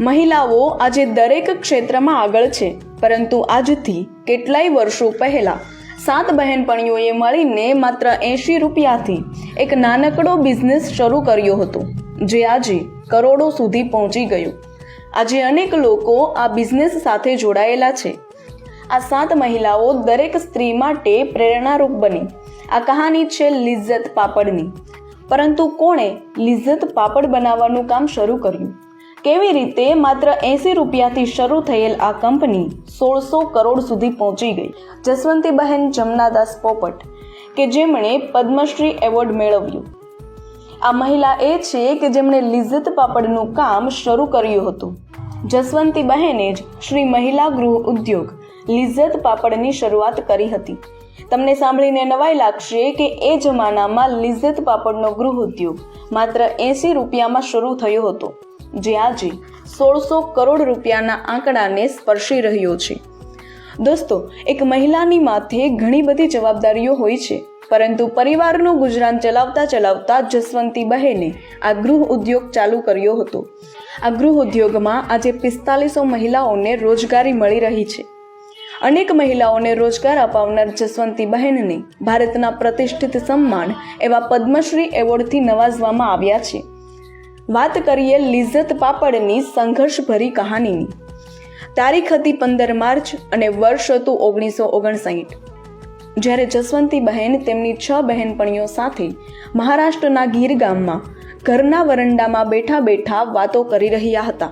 મહિલાઓ આજે દરેક ક્ષેત્રમાં આગળ છે, પરંતુ આજથી કેટલાય વર્ષો પહેલા સાત બહેનપણીઓએ મળીને માત્ર એંશી રૂપિયાથી એક નાનકડો બિઝનેસ શરૂ કર્યો હતો, જે આજે કરોડો સુધી પહોંચી ગયો. આજે અનેક લોકો આ બિઝનેસ સાથે જોડાયેલા છે. આ સાત મહિલાઓ દરેક સ્ત્રી માટે પ્રેરણારૂપ બની. આ કહાની છે લિજ્જત પાપડની. પરંતુ કોણે લિજ્જત પાપડ બનાવવાનું કામ શરૂ કર્યું? કેવી રીતે માત્ર એંસી રૂપિયાથી શરૂ થયેલ આ કંપની સોળસો કરોડ સુધી પહોંચી ગઈ? જસવંતીબહેન જમનાદાસ પોપટ, કે જેમણે પદ્મશ્રી એવોર્ડ મેળવ્યું? આ મહિલા એ છે કે જેમણે લિજ્જત પાપડનું કામ શરૂ કર્યું હતું. જસવંતી બહેને જ શ્રી મહિલા ગૃહ ઉદ્યોગ લિજ્જત પાપડની શરૂઆત કરી હતી. તમને સાંભળીને નવાઈ લાગશે કે એ જમાનામાં લિજ્જત પાપડનો ગૃહ ઉદ્યોગ માત્ર એંસી રૂપિયામાં શરૂ થયો હતો. જે આજે સોળસો કરોડ રૂપિયાના આંકડાને સ્પર્શી રહ્યો છે. દોસ્તો, એક મહિલાની માથે ઘણી બધી જવાબદારીઓ હોય છે, પરંતુ પરિવારનું ગુજરાન ચલાવતા ચલાવતા જસવંતી બહેને આ ગૃહ ઉદ્યોગ ચાલુ કર્યો હતો. આ ગૃહ ઉદ્યોગમાં આજે પિસ્તાલીસો મહિલાઓને રોજગારી મળી રહી છે. અનેક મહિલાઓને રોજગાર અપાવનાર જસવંતી બહેનને ભારતના પ્રતિષ્ઠિત સન્માન એવા પદ્મશ્રી એવોર્ડથી નવાજવામાં આવ્યા છે. વાત કરીએ લિઝત પાપડની સંઘર્ષભરી કહાનીની. તારીખ હતી પંદર માર્ચ અને વર્ષ હતું ઓગણીસો ઓગણસાઠ. જ્યારે જસવંતી બહેન તેમની છ બહેનપણીઓ સાથે મહારાષ્ટ્રના ગીર ગામમાં ઘરના વરંડામાં બેઠા બેઠા વાતો કરી રહ્યા હતા.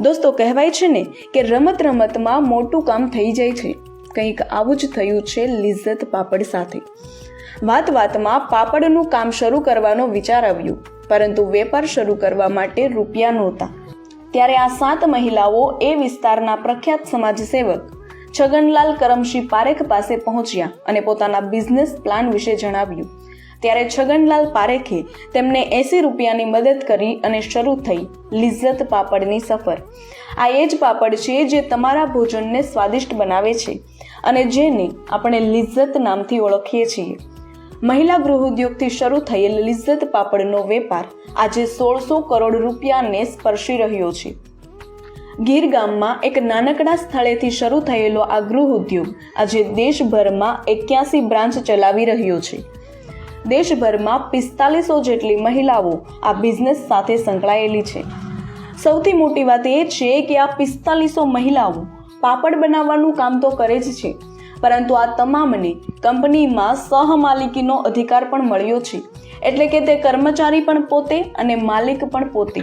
દોસ્તો, કહેવાય છે ને કે રમત રમતમાં મોટું કામ થઈ જાય છે. કંઈક આવું જ થયું છે લિજ્જત પાપડ સાથે. વાત વાતમાં પાપડનું કામ શરૂ કરવાનો વિચાર આવ્યો. પરંતુ વેપાર શરૂ કરવા માટે રૂપિયા નહોતા. ત્યારે આ સાત મહિલાઓ એ વિસ્તારના પ્રખ્યાત સમાજસેવક છગનલાલ કરમશી પારેખ પાસે પહોંચ્યા અને પોતાના બિઝનેસ પ્લાન વિશે જણાવ્યું. ત્યારે છગનલાલ પારેખે તેમને એસી રૂપિયાની મદદ કરી અને શરૂ થઈ લિજ્જત પાપડની સફર. આ એ જ પાપડ છે જે તમારા ભોજનને સ્વાદિષ્ટ બનાવે છે અને જેને આપણે લિજ્જત નામથી ઓળખીએ છીએ. મહિલા ગૃહ ઉદ્યોગથી શરૂ થયેલ લિજ્જત પાપડનો વેપાર આજે સોળસો કરોડ રૂપિયાને સ્પર્શી રહ્યો છે. ગીર ગામમાં એક નાનકડા સ્થળેથી શરૂ થયેલો આ ગૃહ ઉદ્યોગ આજે દેશભરમાં એક્યાસી બ્રાન્ચ ચલાવી રહ્યો છે. દેશભરમાં પિસ્તાલીસો જેટલી મહિલાઓ આ બિઝનેસ સાથે સંકળાયેલી છે. સૌથી મોટી વાત એ છે કે આ પિસ્તાલીસો મહિલાઓ પાપડ બનાવવાનું કામ તો કરે જ છે. પરંતુ આ તમામને કંપનીમાં સહમાલિકીનો અધિકાર પણ મળ્યો છે. એટલે કે તે કર્મચારી પણ પોતે અને માલિક પણ પોતે.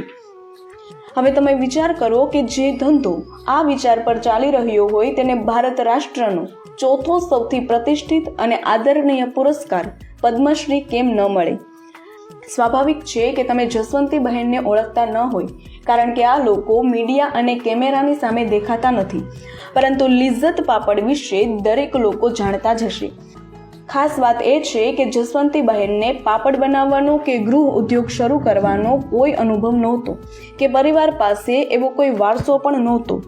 હવે તમે વિચાર કરો કે જે ધંધો આ વિચાર પર ચાલી રહ્યો હોય તેને ભારત રાષ્ટ્રનો ચોથો સૌથી પ્રતિષ્ઠિત અને આદરણીય પુરસ્કાર, પદ્મશ્રી કેમ ન મળે? સ્વાભાવિક છે કે તમે જસવંતી બહેનને ઓળખતા ન હોય, કારણ કે આ લોકો મીડિયા અને કેમેરાની સામે દેખાતા નથી. પરંતુ લિજ્જત પાપડ વિશે દરેક લોકો જાણતા જ હશે. ખાસ વાત એ છે કે જસવંતી બહેનને પાપડ બનાવવાનો કે ગૃહ ઉદ્યોગ શરૂ કરવાનો કોઈ અનુભવ નહોતો, કે પરિવાર પાસે એવો કોઈ વારસો પણ નહોતો.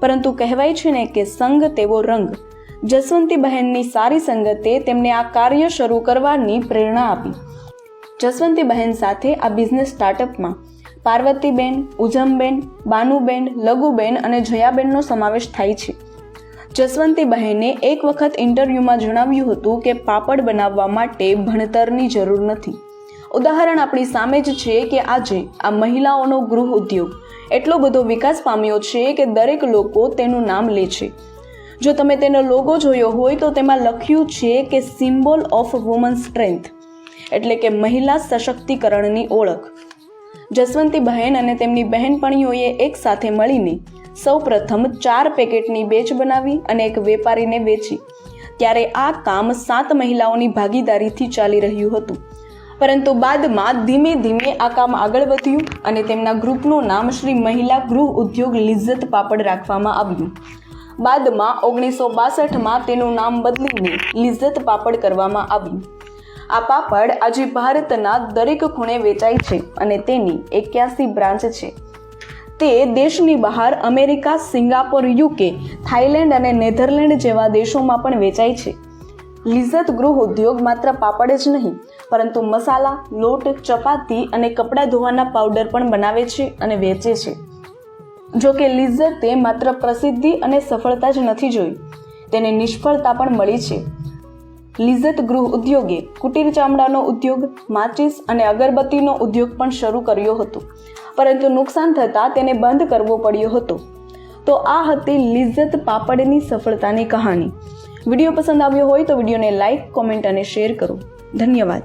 પરંતુ કહેવાય છે ને કે સંગ તેવો રંગ. જસવંતી બહેનની સારી સંગતે તેમને આ કાર્ય શરૂ કરવાની પ્રેરણા આપી. જસવંતી બહેન સાથે આ બિઝનેસ સ્ટાર્ટઅપમાં પાર્વતીબેન, ઉજમબેન, બાનુબેન, લઘુબેન અને જયાબેનનો સમાવેશ થાય છે. જસવંતી બહેને એક વખત ઇન્ટરવ્યૂમાં જણાવ્યું હતું કે પાપડ બનાવવા માટે ભણતરની જરૂર નથી. ઉદાહરણ આપણી સામે જ છે કે આજે આ મહિલાઓનો ગૃહ ઉદ્યોગ એટલો બધો વિકાસ પામ્યો છે કે દરેક લોકો તેનું નામ લે છે. જો તમે તેનો લોગો જોયો હોય તો તેમાં લખ્યું છે કે સિમ્બોલ ઓફ વુમન સ્ટ્રેન્થ એટલે કે મહિલા સશક્તિકરણની ઓળખ. જસવંતી બહેન અને તેમની બહેનપણીઓએ એક સાથે મળીને સૌ પ્રથમ ચાર પેકેટની બેચ બનાવી અને એક વેપારીને વેચી. ત્યારે આ કામ સાત મહિલાઓની ભાગીદારીથી ચાલી રહ્યું હતું. પરંતુ બાદમાં ધીમે ધીમે આ કામ આગળ વધ્યું અને તેમના ગ્રુપનું નામ શ્રી મહિલા ગૃહ ઉદ્યોગ લિજ્જત પાપડ રાખવામાં આવ્યું. બાદમાં ઓગણીસો બાસઠમાં તેનું નામ બદલીને લિજ્જત પાપડ કરવામાં આવ્યું. આ પાપડ આજે ભારતના દરેક ખૂણે વેચાય છે અને તેની એક્યાસી બ્રાન્ચ છે. તે દેશની બહાર અમેરિકા, સિંગાપોર, યુકે, થાઇલેન્ડ અને નેધરલેન્ડ જેવા દેશોમાં પણ વેચાય છે. લિઝત ગૃહ ઉદ્યોગ માત્ર પાપડ જ નહીં, પરંતુ મસાલા, લોટ, ચપાતી અને કપડાં ધોવાના પાવડર પણ બનાવે છે અને વેચે છે. જો કે લિઝતે માત્ર પ્રસિદ્ધિ અને સફળતા જ નથી જોઈ, તેને નિષ્ફળતા પણ મળી છે. લિઝ્ઝત ગૃહ ઉદ્યોગે કુટીર ચામડાનો ઉદ્યોગ, માચિસ અને અગરબત્તીનો ઉદ્યોગ પણ શરૂ કર્યો હતો. પરંતુ નુકસાન થતાં તેને બંધ કરવો પડ્યો હતો. તો આ હતી લિઝત પાપડની સફળતાની કહાની. વીડિયો પસંદ આવ્યો હોય તો વિડીયોને લાઇક કોમેન્ટ અને શેર કરો. ધન્યવાદ.